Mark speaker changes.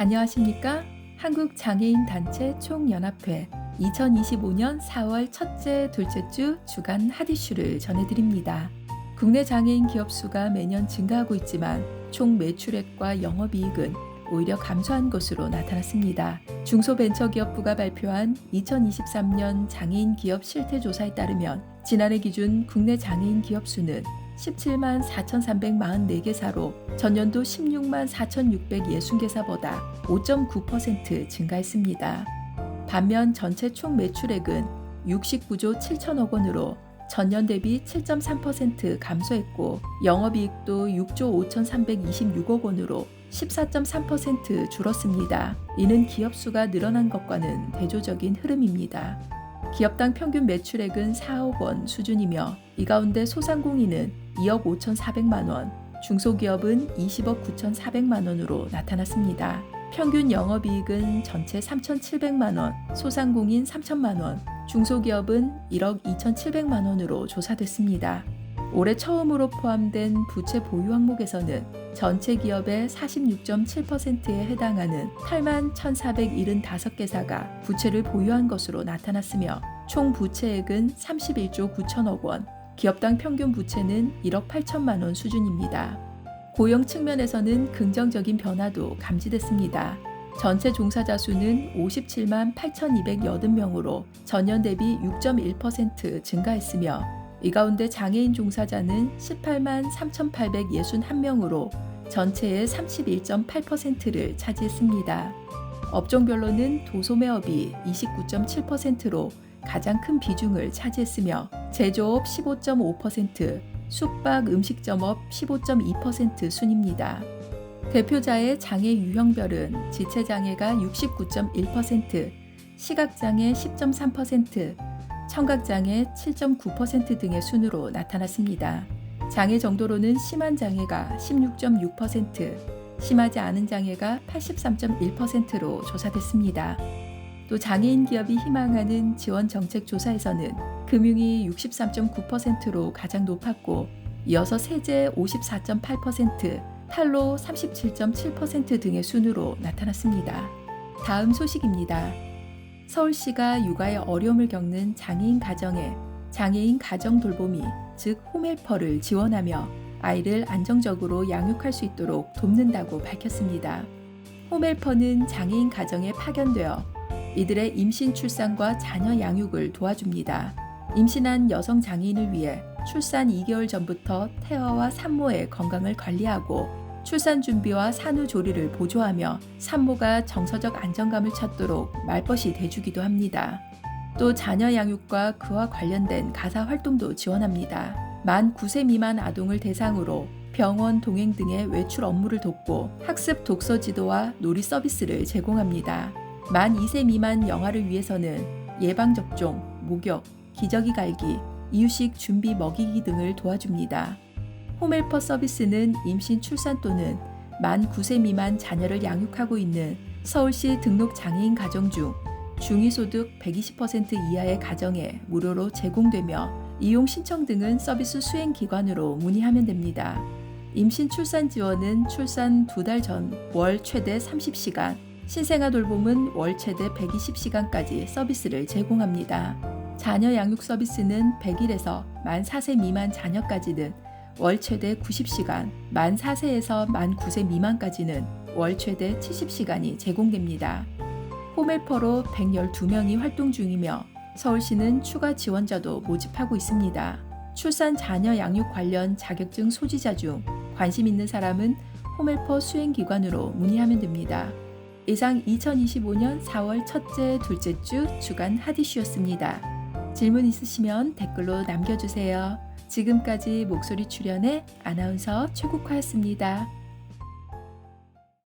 Speaker 1: 안녕하십니까? 한국장애인단체 총연합회 2025년 4월 첫째, 둘째 주 주간 하디슈를 전해드립니다. 국내 장애인 기업 수가 매년 증가하고 있지만 총 매출액과 영업이익은 오히려 감소한 것으로 나타났습니다. 중소벤처기업부가 발표한 2023년 장애인 기업 실태조사에 따르면 지난해 기준 국내 장애인 기업 수는 17만 4,344개사로 전년도 16만 4,660개사보다 5.9% 증가했습니다. 반면 전체 총 매출액은 69조 7천억 원으로 전년 대비 7.3% 감소했고 영업이익도 6조 5,326억 원으로 14.3% 줄었습니다. 이는 기업 수가 늘어난 것과는 대조적인 흐름입니다. 기업당 평균 매출액은 4억 원 수준이며 이 가운데 소상공인은 2억 5,400만 원, 중소기업은 20억 9,400만 원으로 나타났습니다. 평균 영업이익은 전체 3,700만 원, 소상공인 3천만 원, 중소기업은 1억 2,700만 원으로 조사됐습니다. 올해 처음으로 포함된 부채 보유 항목에서는 전체 기업의 46.7%에 해당하는 8만 1,475개사가 부채를 보유한 것으로 나타났으며 총 부채액은 31조 9천억 원, 기업당 평균 부채는 1억 8천만 원 수준입니다. 고용 측면에서는 긍정적인 변화도 감지됐습니다. 전체 종사자 수는 57만 8,280명으로 전년 대비 6.1% 증가했으며 이 가운데 장애인 종사자는 18만 3,861명으로 전체의 31.8%를 차지했습니다. 업종별로는 도소매업이 29.7%로 가장 큰 비중을 차지했으며 제조업 15.5%, 숙박 음식점업 15.2% 순입니다. 대표자의 장애 유형별은 지체장애가 69.1%, 시각장애 10.3%, 청각장애 7.9% 등의 순으로 나타났습니다. 장애 정도로는 심한 장애가 16.6%, 심하지 않은 장애가 83.1%로 조사됐습니다. 또 장애인 기업이 희망하는 지원 정책 조사에서는 금융이 63.9%로 가장 높았고 이어서 세제 54.8%, 탈로 37.7% 등의 순으로 나타났습니다. 다음 소식입니다. 서울시가 육아에 어려움을 겪는 장애인 가정에 장애인 가정 돌보미, 즉 홈헬퍼를 지원하며 아이를 안정적으로 양육할 수 있도록 돕는다고 밝혔습니다. 홈헬퍼는 장애인 가정에 파견되어 이들의 임신 출산과 자녀 양육을 도와줍니다. 임신한 여성 장애인을 위해 출산 2개월 전부터 태아와 산모의 건강을 관리하고 출산 준비와 산후 조리를 보조하며 산모가 정서적 안정감을 찾도록 말벗이 돼주기도 합니다. 또 자녀 양육과 그와 관련된 가사 활동도 지원합니다. 만 9세 미만 아동을 대상으로 병원 동행 등의 외출 업무를 돕고 학습 독서 지도와 놀이 서비스를 제공합니다. 만 2세 미만 영아를 위해서는 예방접종, 목욕, 기저귀 갈기, 이유식 준비 먹이기 등을 도와줍니다. 홈헬퍼 서비스는 임신 출산 또는 만 9세 미만 자녀를 양육하고 있는 서울시 등록 장애인 가정 중 중위소득 120% 이하의 가정에 무료로 제공되며 이용 신청 등은 서비스 수행 기관으로 문의하면 됩니다. 임신 출산 지원은 출산 두 달 전 월 최대 30시간, 신생아 돌봄은 월 최대 120시간까지 서비스를 제공합니다. 자녀 양육 서비스는 100일에서 만 4세 미만 자녀까지는 월 최대 90시간, 만 4세에서 만 9세 미만까지는 월 최대 70시간이 제공됩니다. 홈헬퍼로 112명이 활동 중이며 서울시는 추가 지원자도 모집하고 있습니다. 출산 자녀 양육 관련 자격증 소지자 중 관심 있는 사람은 홈헬퍼 수행기관으로 문의하면 됩니다. 이상 2025년 4월 첫째, 둘째 주 주간 하디슈였습니다. 질문 있으시면 댓글로 남겨주세요. 지금까지 목소리 출연의 아나운서 최국화였습니다.